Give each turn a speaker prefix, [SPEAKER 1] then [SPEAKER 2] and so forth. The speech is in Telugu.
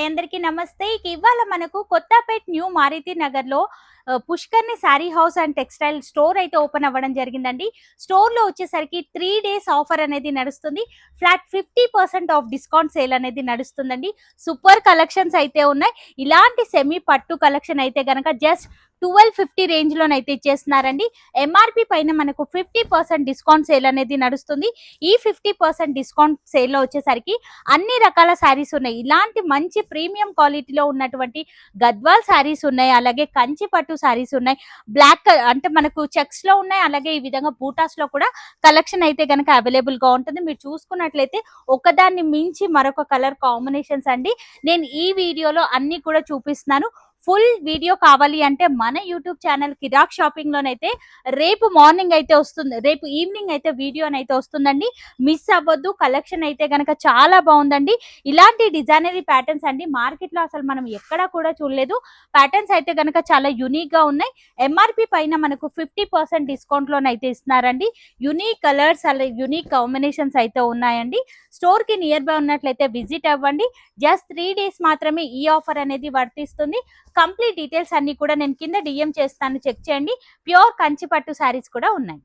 [SPEAKER 1] హాయ్ అందరికీ నమస్తే. ఇక ఇవాళ మనకు కొత్తపేట్ న్యూ మారుతి నగర్లో Pushkarni saree house and textile store అయితే ఓపెన్ అవ్వడం జరిగిందండి. స్టోర్లో వచ్చేసరికి త్రీ డేస్ ఆఫర్ అనేది నడుస్తుంది. Flat fifty percent off discount sale అనేది నడుస్తుందండి. సూపర్ కలెక్షన్స్ అయితే ఉన్నాయి. ఇలాంటి సెమీ పట్టు కలెక్షన్ అయితే గనక జస్ట్ ట్వెల్వ్ ఫిఫ్టీ రేంజ్ లోనైతే ఇచ్చేస్తున్నారండి. ఎంఆర్పి పైన మనకు ఫిఫ్టీ పర్సెంట్ డిస్కౌంట్ సేల్ అనేది నడుస్తుంది. ఈ ఫిఫ్టీ పర్సెంట్ డిస్కౌంట్ సేల్లో వచ్చేసరికి అన్ని రకాల శారీస్ ఉన్నాయి. ఇలాంటి మంచి ప్రీమియం క్వాలిటీలో ఉన్నటువంటి గద్వాల్ శారీస్ ఉన్నాయి. అలాగే కంచి పట్టు శారీస్ ఉన్నాయి. బ్లాక్ అంటే మనకు చెక్స్లో ఉన్నాయి. అలాగే ఈ విధంగా బూటాస్లో కూడా కలెక్షన్ అయితే కనుక అవైలబుల్గా ఉంటుంది. మీరు చూసుకున్నట్లయితే ఒకదాన్ని మించి మరొక కలర్ కాంబినేషన్స్ అండి. నేను ఈ వీడియోలో అన్ని కూడా చూపిస్తున్నాను. ఫుల్ వీడియో కావాలి అంటే మన యూట్యూబ్ ఛానల్ కిరాక్ షాపింగ్ లోనైతే రేపు మార్నింగ్ అయితే వస్తుంది రేపు ఈవినింగ్ అయితే వీడియో అయితే వస్తుందండి. మిస్ అవ్వద్దు కలెక్షన్ అయితే గనక చాలా బాగుందండి. ఇలాంటి డిజైనరీ ప్యాటర్న్స్ అండి మార్కెట్లో అసలు మనం ఎక్కడా కూడా చూడలేదు. ప్యాటర్న్స్ అయితే గనక చాలా యునిక్గా ఉన్నాయి. ఎంఆర్పి పైన మనకు ఫిఫ్టీ పర్సెంట్ డిస్కౌంట్ లోనైతే ఇస్తున్నారండి. యునిక్ కలర్స్ అలాగే యునిక్ కాంబినేషన్స్ అయితే ఉన్నాయండి. స్టోర్కి నియర్ బై ఉన్నట్లయితే విజిట్ అవ్వండి. జస్ట్ త్రీ డేస్ మాత్రమే ఈ ఆఫర్ అనేది వర్తిస్తుంది. కంప్లీట్ డీటెయిల్స్ అన్ని కూడా నేను కింద డిఎం చేస్తాను. చెక్ చేయండి. ప్యూర్ కంచి పట్టు శారీస్ కూడా ఉన్నాయి.